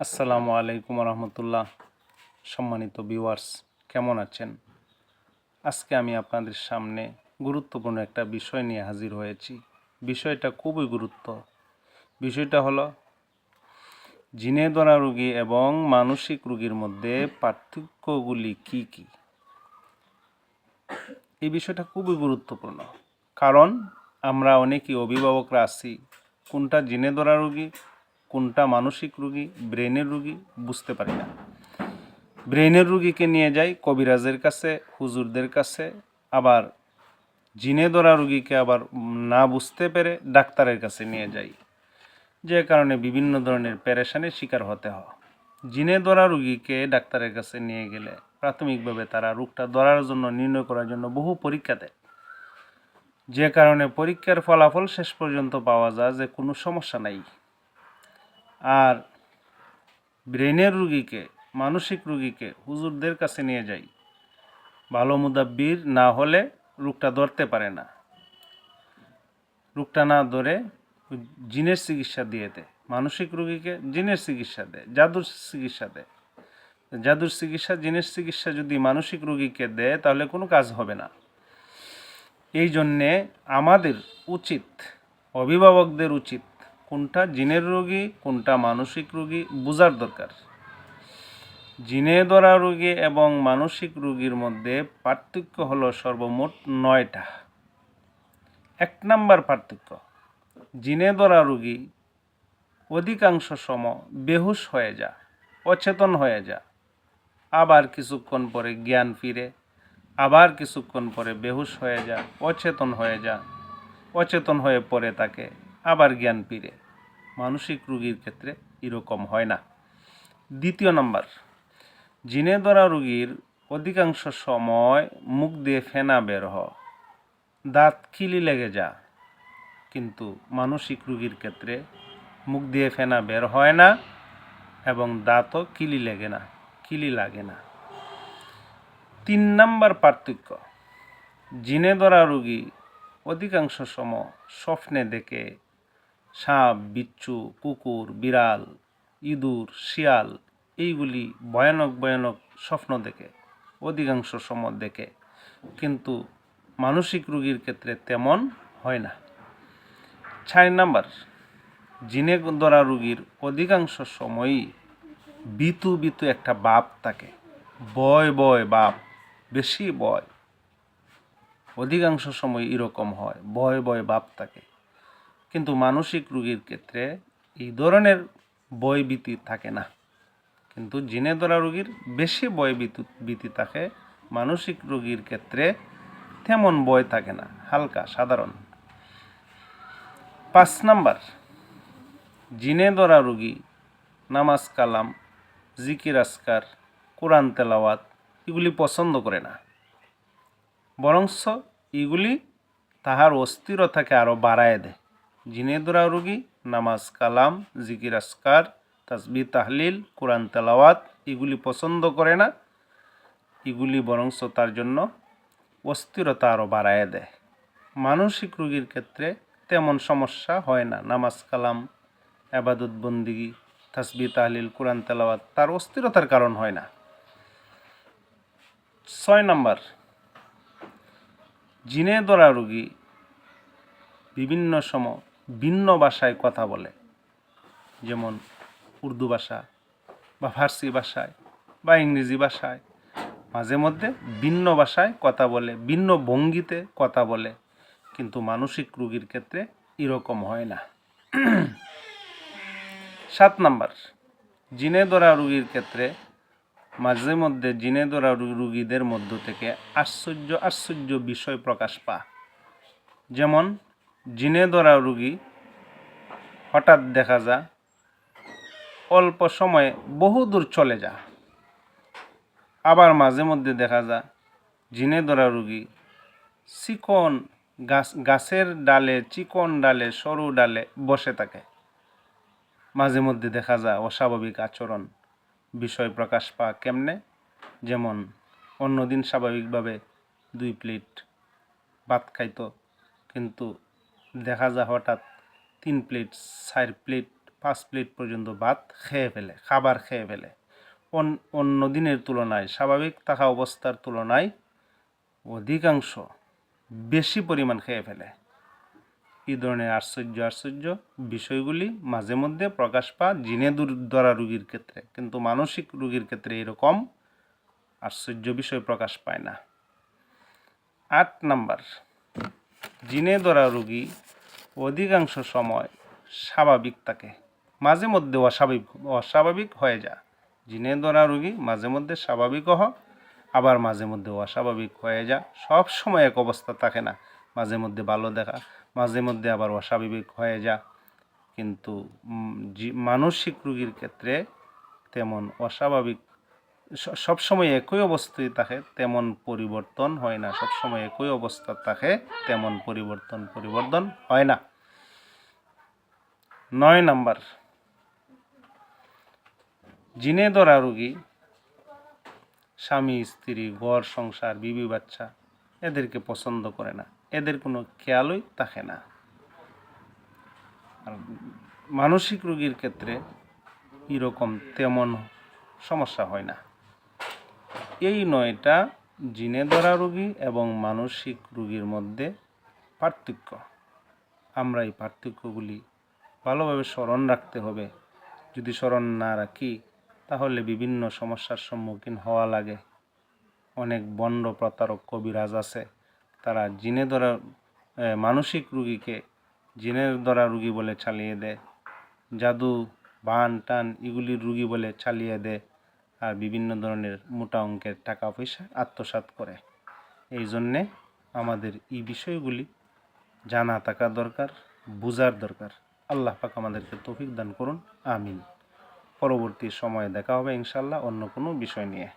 আসসালামু আলাইকুম রহমতুল্লাহ। সম্মানিত ভিউয়ার্স কেমন আছেন? আজকে আমি আপনাদের সামনে গুরুত্বপূর্ণ একটা বিষয় নিয়ে হাজির হয়েছি। বিষয়টা খুবই গুরুত্ব। বিষয়টা হলো, জিনে ধরা রোগী এবং মানসিক রোগীর মধ্যে পার্থক্যগুলি কি কি? এই বিষয়টা খুবই গুরুত্বপূর্ণ। কারণ আমরা অনেকেই অভিভাবকরা আছি। কোনটা জিনে ধরা রোগী কোনটা মানসিক রুগী, ব্রেনের রুগী বুঝতে পারি না। ব্রেনের রুগীকে নিয়ে যাই কবিরাজের কাছে, হুজুরদের কাছে, আবার জিনে ধরা রুগীকে আবার না বুঝতে পেরে ডাক্তারের কাছে নিয়ে যাই। যে কারণে বিভিন্ন ধরনের পেরেশানির শিকার হতে হয়। জিনে ধরা রুগীকে ডাক্তারের কাছে নিয়ে গেলে প্রাথমিকভাবে তারা রোগটা ধরার জন্য, নির্ণয় করার জন্য বহু পরীক্ষা দেয়। যে কারণে পরীক্ষার ফলাফল শেষ পর্যন্ত পাওয়া যায় যে কোনো সমস্যা নাই। আর ব্রেনের রুগীকে, মানসিক রুগীকে হুজুরদের কাছে নিয়ে যাই। ভালো মুদাব্বির না হলে রোগটা ধরতে পারে না। রোগটা না ধরে জিনের চিকিৎসা দিয়ে দেয়। মানসিক রুগীকে জিনের চিকিৎসা দেয়, জাদুর চিকিৎসা দেয়। জাদুর চিকিৎসা, জিনের চিকিৎসা যদি মানসিক রুগীকে দেয়, তাহলে কোনো কাজ হবে না। এই জন্যে আমাদের উচিত, অভিভাবকদের উচিত কোনটা জিনের রোগী, কোনটা মানসিক রোগী বোঝার দরকার। জিনে ধরা রোগী এবং মানসিক রোগীর মধ্যে পার্থক্য হলো সর্বমোট নয়টা। এক নাম্বার পার্থক্য, জিনে ধরা রোগী অধিকাংশ সময় বেহুশ হয়ে যা অচেতন হয়ে যা আবার কিছুক্ষণ পরে জ্ঞান ফিরে, আবার কিছুক্ষণ পরে বেহুশ হয়ে যা অচেতন হয়ে যা অচেতন হয়ে পড়ে তাকে আবার জ্ঞান ফিরে। মানসিক রোগীর ক্ষেত্রে এরকম হয় না। দ্বিতীয় নাম্বার জিনে ধরা রোগীর অধিকাংশ সময় মুখ দিয়ে ফেনা বের হ, দাঁত কিলি লেগে যা, কিন্তু মানসিক রোগীর ক্ষেত্রে মুখ দিয়ে ফেনা বের হয় না এবং দাঁতও কিলি লেগে না কিলি লাগে না। তিন নাম্বার পার্থক্য জিনে ধরা রোগী অধিকাংশ সময় স্বপ্নে দেখে সাপ, বিচ্ছু, কুকুর, বিড়াল, ইঁদুর, শিয়াল, এইগুলি ভয়ানক ভয়ানক স্বপ্ন দেখে, অধিকাংশ সময় দেখে। কিন্তু মানসিক রোগীর ক্ষেত্রে তেমন হয় না। ছয় নাম্বার, জিনে ধরা রোগীর অধিকাংশ সময়ই বিতু বিতু একটা বাপ থাকে। বয় বয় বাপ বেশি বয় অধিকাংশ সময় এরকম হয়, ভয় বয় বাপ থাকে। কিন্তু মানসিক রোগীর ক্ষেত্রে এই ধরনের বয় ভীতি থাকে না। কিন্তু জিনে ধরা রোগীর বেশি বয় ভীতি থাকে, মানসিক রোগীর ক্ষেত্রে তেমন বয় থাকে না, হালকা, সাধারণ। পাঁচ নাম্বার জিনে ধরা রোগী, নামাজ কালাম, জিকির আসকার কোরআন তেলাওয়াত, এগুলি পছন্দ করে না। বরংস এগুলি তাহার অস্থিরতাকে আরও বাড়ায় দেয়। জিনে ধরা রোগী, নামাজ কালাম, জিকির আসকার, তাসবি তাহলিল, কোরআন তেলাওয়াত, এগুলি পছন্দ করে না। এগুলি বরংস তার জন্য অস্থিরতা আরও বাড়ায় দেয়। মানসিক রোগীর ক্ষেত্রে তেমন সমস্যা হয় না। নামাজ কালাম, আবাদত বন্দিগি তাসবি তাহলিল, কোরআন তেলাওয়াত তার অস্থিরতার কারণ হয় না। ছয় নাম্বার, জিনে ধরা রোগী বিভিন্ন সময় ভিন্ন ভাষায় কথা বলে। যেমন উর্দু ভাষা বা ফার্সি ভাষায় বা ইংরেজি ভাষায়। মাঝে মধ্যে ভিন্ন ভাষায় কথা বলে, ভিন্ন ভঙ্গিতে কথা বলে। কিন্তু মানসিক রোগীর ক্ষেত্রে এরকম হয় না। সাত নাম্বার, জিনে ধরা রুগীর ক্ষেত্রে মাঝে মধ্যে জিনে ধরা রুগীদের মধ্য থেকে আশ্চর্য আশ্চর্য বিষয় প্রকাশ পা যেমন জিনে ধরা রুগী হঠাৎ দেখা যা, অল্প সময়ে বহু দূর চলে যা। আবার মাঝে মধ্যে দেখা যা, জিনে ধরা রুগী চিকন গাছ, গাছের ডালে, চিকন ডালে, সরু ডালে বসে থাকে। মাঝে মধ্যে দেখা যায় অস্বাভাবিক আচরণ, বিষয় প্রকাশ পা কেমনে? যেমন, অন্যদিন স্বাভাবিকভাবে দুই প্লেট ভাত খাইতো, কিন্তু দেখা যায় হঠাৎ তিন প্লেট, চার প্লেট, পাঁচ প্লেট পর্যন্ত ভাত খেয়ে ফেলে, খাবার খেয়ে ফেলে। অন- অন্য দিনের তুলনায়, স্বাভাবিক থাকা অবস্থার তুলনায় অধিকাংশ বেশি পরিমাণ খেয়ে ফেলে। এই ধরনের আশ্চর্য আশ্চর্য বিষয়গুলি মাঝে মধ্যে প্রকাশ পা জিনে ধরা রুগীর ক্ষেত্রে, কিন্তু মানসিক রুগীর ক্ষেত্রে এরকম আশ্চর্য বিষয় প্রকাশ পায় না। আট নাম্বার জিনে ধরা রুগী অধিকাংশ সময় স্বাভাবিক থাকে। মাঝে মধ্যে অস্বাভাবিক অস্বাভাবিক হয়ে যায়। জিনে ধরা রুগী মাঝে মধ্যে স্বাভাবিকও হয়, আবার মাঝে মধ্যে অস্বাভাবিক হয়ে যা সব সময় এক অবস্থা থাকে না। মাঝে মধ্যে ভালো দেখা, মাঝে মধ্যে আবার অস্বাভাবিক হয়ে যা কিন্তু মানসিক রুগীর ক্ষেত্রে তেমন অস্বাভাবিক সবসময় একই অবস্থায় থাকে, তেমন পরিবর্তন হয় না। সবসময় একই অবস্থা থাকে, তেমন পরিবর্তন পরিবর্তন হয় না। নয় নাম্বার। জিনে ধরা রুগী, স্বামী, স্ত্রী, ঘর, সংসার, বিবি, বাচ্চা এদেরকে পছন্দ করে না। এদের কোনো খেয়ালই থাকে না। আর মানসিক রোগীর ক্ষেত্রে এরকম তেমন সমস্যা হয় না। এই নয়টা জিনে ধরা রোগী এবং মানসিক রোগীর মধ্যে পার্থক্য। আমরা এই পার্থক্যগুলি ভালোভাবে স্মরণ রাখতে হবে। যদি স্মরণ না রাখি, তাহলে বিভিন্ন সমস্যার সম্মুখীন হওয়া লাগে। অনেক বন্ড প্রতারক কবিরাজ আছে। তারা জিনে ধরা মানসিক রুগীকে জিনের ধরা রুগী বলে চালিয়ে দেয়। জাদু, বান, টান এগুলির রুগী বলে চালিয়ে দেয়। আর বিভিন্ন ধরনের মোটা অঙ্কের টাকা পয়সা আত্মসাত করে। এই জন্যে আমাদের এই বিষয়গুলি জানা থাকা দরকার, বোঝার দরকার। আল্লাহ পাক আমাদেরকে তৌফিক দান করুন, আমিন। পরবর্তী সময়ে দেখা হবে ইনশাল্লাহ অন্য কোনো বিষয় নিয়ে।